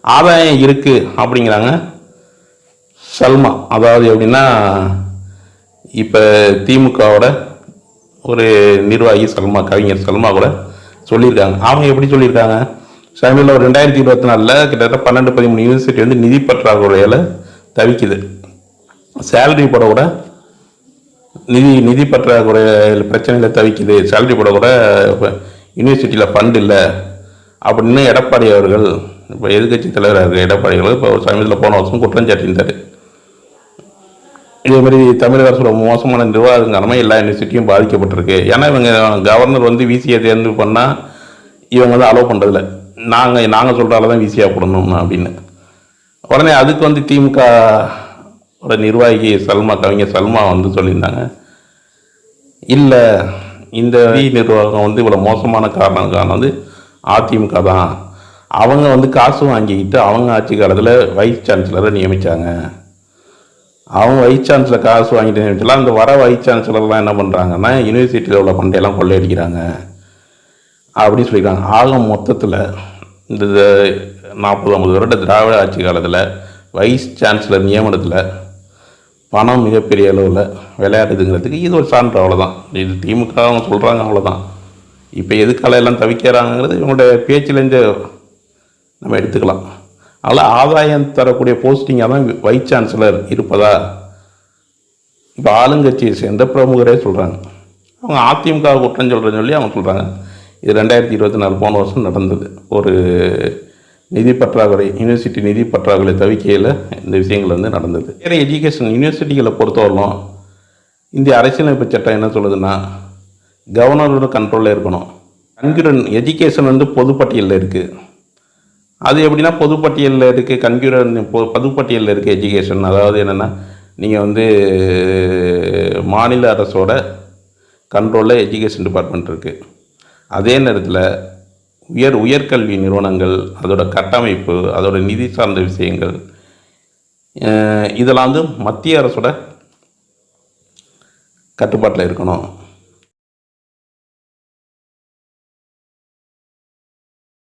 ஆதாயம் இருக்குது அப்படிங்கிறாங்க. சல்மா அதாவது எப்படின்னா இப்போ திமுகவோட ஒரு நிர்வாகி சல்மா கவிஞர் சல்மா கூட சொல்லியிருக்காங்க. அவங்க எப்படி சொல்லியிருக்காங்க? சமீபத்தில் ஒரு ரெண்டாயிரத்தி இருபத்தி நாலில் கிட்டத்தட்ட பன்னெண்டு பதிமூணு யூனிவர்சிட்டி வந்து நிதி பற்றாக்குறையில் தவிக்குது. சேலரி போட கூட நிதி நிதி பற்றாக்குறை பிரச்சனையில் தவிக்குது. சேலரி போட கூட யூனிவர்சிட்டியில் ஃபண்ட் இல்லை. அப்படின்னு எடப்பாடி அவர்கள் இப்போ எதிர்கட்சி தலைவராக இருக்க எடப்பாடிகளும் அவர்கள் இப்போ சமீபத்தில் போன வருஷம் குற்றம் சாட்டியிருந்தார். இதே மாதிரி தமிழக அரசோட மோசமான நிர்வாகம் காரணமாக எல்லா யூனிவர்சிட்டியும் பாதிக்கப்பட்டிருக்கு. ஏன்னா இவங்க கவர்னர் வந்து விசியை தேர்ந்து பண்ணால் இவங்க வந்து அலோவ் பண்ணுறதில்ல நாங்கள் நாங்கள் சொல்கிறால தான் விசியாக போடணும் அப்படின்னு. உடனே அதுக்கு வந்து திமுக ஒரு நிர்வாகி சல்மா கவிஞர் சல்மா வந்து சொல்லியிருந்தாங்க. இல்லை இந்த நிர்வாகம் வந்து இவ்வளோ மோசமான காரணம் காரணம் வந்து அதிமுக தான். அவங்க வந்து காசு வாங்கிக்கிட்டு அவங்க ஆட்சி காலத்தில் வைஸ் சான்சலரை நியமித்தாங்க அவங்க வைஸ் சான்சலர் காசு வாங்கிட்டு நியமிச்சலாம் அந்த வர வைஸ் சான்சலர்லாம் என்ன பண்ணுறாங்கன்னா யூனிவர்சிட்டியில் உள்ள பண்டையெல்லாம் கொள்ளையடிக்கிறாங்க. அப்படின்னு சொல்லியிருக்காங்க ஆக மொத்தத்தில் இந்த நாற்பது ஐம்பது வருட திராவிட ஆட்சி காலத்தில் வைஸ் சான்சலர் நியமனத்தில் பணம் மிகப்பெரிய அளவில் விளையாடுதுங்கிறதுக்கு இது ஒரு சான்று அவ்வளோதான் இது திமுக அவங்க சொல்கிறாங்க அவ்வளோதான் இப்போ எதுக்கால எல்லாம் தவிக்கிறாங்கிறது இவங்களுடைய பேச்சிலேருந்து நம்ம எடுத்துக்கலாம். அதனால் ஆதாயம் தரக்கூடிய போஸ்டிங்காக தான் வைஸ் சான்சலர் இருப்பதா? இப்போ ஆளுங்கட்சியை சேர்ந்த பிரமுகரே சொல்கிறாங்க அவங்க அதிமுக குற்றம் சொல்கிறேன்னு சொல்லி அவங்க சொல்கிறாங்க இது ரெண்டாயிரத்தி இருபத்தி நாலு போன வருஷம் நடந்தது. ஒரு நிதி பற்றாக்குறை யூனிவர்சிட்டி நிதி பற்றாக்குறை தவிக்கையில் இந்த விஷயங்கள் வந்து நடந்தது. வேறு எஜுகேஷன் யூனிவர்சிட்டிகளை பொறுத்தவரைக்கும் இந்திய அரசியலமைப்பு சட்டம் என்ன சொல்லுதுன்னா கவர்னரோட கண்ட்ரோலில் இருக்கணும். கன்கியூரன் எஜுகேஷன் வந்து பொதுப்பட்டியலில் இருக்குது அது எப்படின்னா பொதுப்பட்டியலில் இருக்குது கன்கியூரன் பொ பொதுப்பட்டியலில் இருக்குது எஜுகேஷன் அதாவது என்னென்னா நீங்கள் வந்து மாநில அரசோட கண்ட்ரோலில் எஜுகேஷன் டிபார்ட்மெண்ட் இருக்குது அதே நேரத்தில் உயர் உயர்கல்வி நிறுவனங்கள் அதோட கட்டமைப்பு அதோட நிதி சார்ந்த விஷயங்கள் இதெல்லாம் வந்து மத்திய அரசோட கட்டுப்பாட்டில் இருக்கணும்.